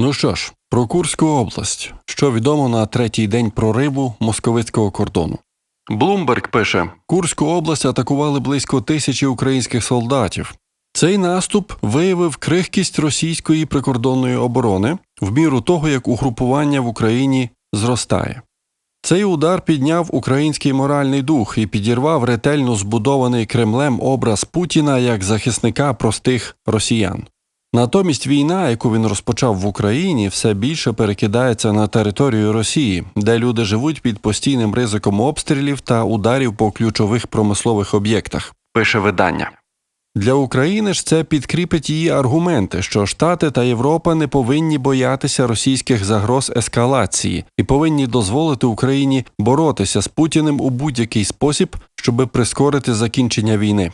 Ну що ж, про Курську область, що відомо на третій день прориву московицького кордону. Блумберг пише: Курську область атакували близько тисячі українських солдатів. Цей наступ виявив крихкість російської прикордонної оборони в міру того, як угрупування в Україні зростає. Цей удар підняв український моральний дух і підірвав ретельно збудований Кремлем образ Путіна як захисника простих росіян. Натомість війна, яку він розпочав в Україні, все більше перекидається на територію Росії, де люди живуть під постійним ризиком обстрілів та ударів по ключових промислових об'єктах, пише видання. Для України ж це підкріпить її аргументи, що Штати та Європа не повинні боятися російських загроз ескалації і повинні дозволити Україні боротися з Путіним у будь-який спосіб, щоби прискорити закінчення війни.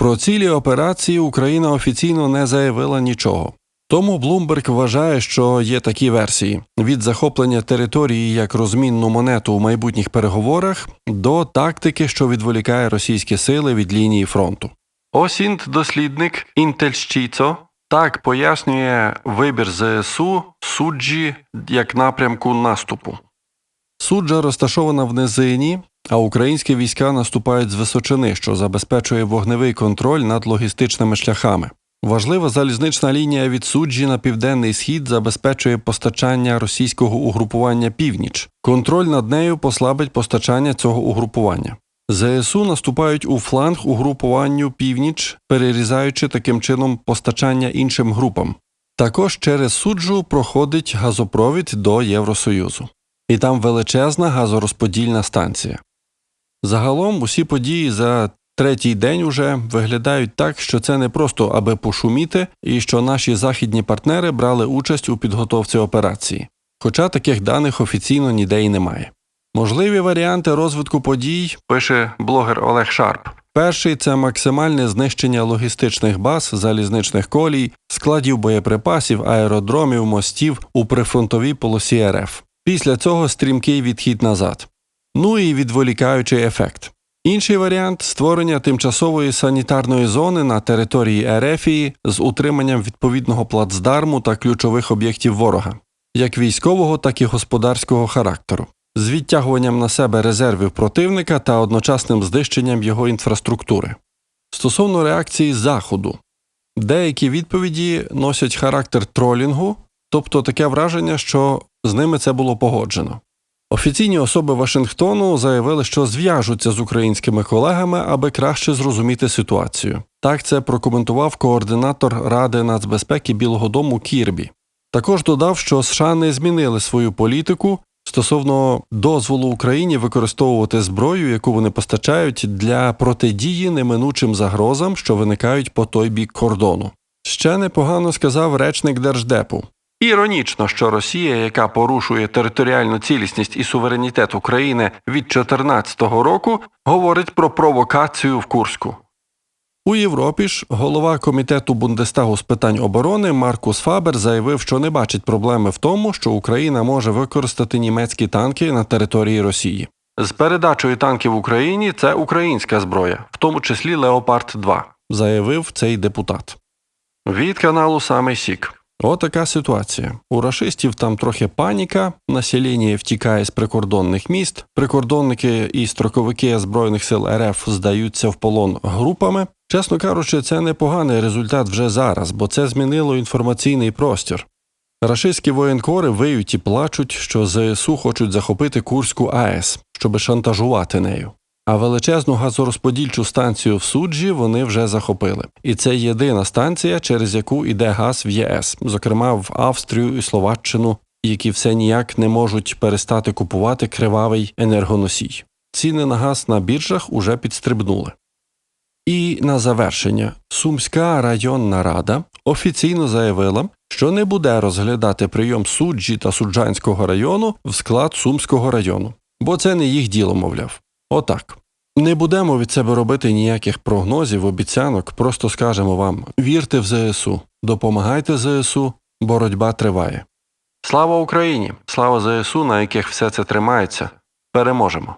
Про цілі операції Україна офіційно не заявила нічого. Тому Блумберг вважає, що є такі версії: від захоплення території як розмінну монету у майбутніх переговорах до тактики, що відволікає російські сили від лінії фронту. Осінт, дослідник Інтельщіцо, так пояснює вибір ЗСУ суджі як напрямку наступу. Суджа розташована в низині, а українські війська наступають з височини, що забезпечує вогневий контроль над логістичними шляхами. Важлива залізнична лінія від суджі на південний схід забезпечує постачання російського угрупування північ. Контроль над нею послабить постачання цього угрупування. ЗСУ наступають у фланг угрупуванню північ, перерізаючи таким чином постачання іншим групам. Також через суджу проходить газопровід до Євросоюзу, і там величезна газорозподільна станція. Загалом усі події за третій день уже виглядають так, що це не просто аби пошуміти, і що наші західні партнери брали участь у підготовці операції. Хоча таких даних офіційно ніде й немає. Можливі варіанти розвитку подій пише блогер Олег Шарп. Перший це максимальне знищення логістичних баз, залізничних колій, складів боєприпасів, аеродромів, мостів у прифронтовій полосі РФ. Після цього стрімкий відхід назад. Ну і відволікаючий ефект. Інший варіант створення тимчасової санітарної зони на території Ерефії з утриманням відповідного плацдарму та ключових об'єктів ворога, як військового, так і господарського характеру з відтягуванням на себе резервів противника та одночасним знищенням його інфраструктури. Стосовно реакції Заходу, деякі відповіді носять характер тролінгу, тобто таке враження, що з ними це було погоджено. Офіційні особи Вашингтону заявили, що зв'яжуться з українськими колегами, аби краще зрозуміти ситуацію. Так це прокоментував координатор Ради нацбезпеки Білого Дому Кірбі. Також додав, що США не змінили свою політику стосовно дозволу Україні використовувати зброю, яку вони постачають для протидії неминучим загрозам, що виникають по той бік кордону. Ще непогано сказав речник Держдепу. Іронічно, що Росія, яка порушує територіальну цілісність і суверенітет України від 2014 року, говорить про провокацію в Курську. У Європі ж голова комітету Бундестагу з питань оборони Маркус Фабер заявив, що не бачить проблеми в тому, що Україна може використати німецькі танки на території Росії. З передачою танків Україні це українська зброя, в тому числі Леопард 2 заявив цей депутат. Від каналу Самий Сік. Отака ситуація. У рашистів там трохи паніка, населення втікає з прикордонних міст, прикордонники і строковики Збройних сил РФ здаються в полон групами. Чесно кажучи, це непоганий результат вже зараз, бо це змінило інформаційний простір. Рашистські воєнкори виють і плачуть, що ЗСУ хочуть захопити Курську АЕС, щоби шантажувати нею. А величезну газорозподільчу станцію в суджі вони вже захопили. І це єдина станція, через яку йде газ в ЄС, зокрема в Австрію і Словаччину, які все ніяк не можуть перестати купувати кривавий енергоносій. Ціни на газ на біржах уже підстрибнули. І на завершення Сумська районна рада офіційно заявила, що не буде розглядати прийом суджі та суджанського району в склад Сумського району, бо це не їх діло, мовляв. Отак. Не будемо від себе робити ніяких прогнозів, обіцянок, просто скажемо вам вірте в ЗСУ, допомагайте ЗСУ, боротьба триває. Слава Україні! Слава ЗСУ, на яких все це тримається. Переможемо!